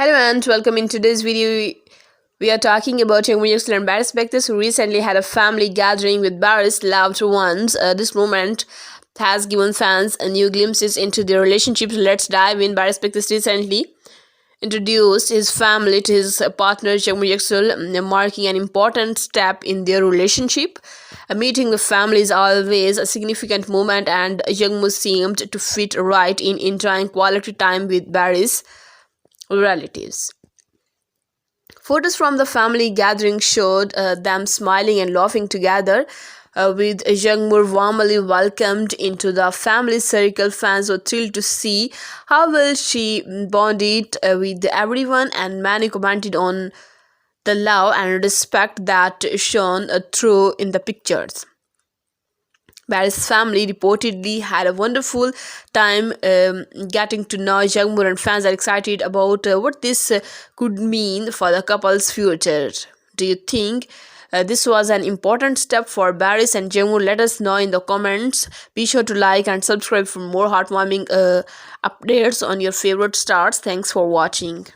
Hello and welcome in today's video. We are talking about young Yusler and Barris Bektis who recently had a family gathering with Barris' loved ones. Uh, this moment has given fans a new glimpses into their relationships. Let's dive in. Barris Bektis recently introduced his family to his partner Yaksul, marking an important step in their relationship. A meeting with family is always a significant moment, and Jagmur seemed to fit right in enjoying quality time with Barris relatives. Photos from the family gathering showed uh, them smiling and laughing together. Uh, with Jungmur warmly welcomed into the family circle, fans were thrilled to see how well she bonded uh, with everyone, and many commented on the love and respect that shone uh, through in the pictures. Barry's family reportedly had a wonderful time um, getting to know Jungmur and fans are excited about uh, what this uh, could mean for the couple's future. Do you think uh, this was an important step for Barris and Jungmur? Let us know in the comments. Be sure to like and subscribe for more heartwarming uh, updates on your favorite stars. Thanks for watching.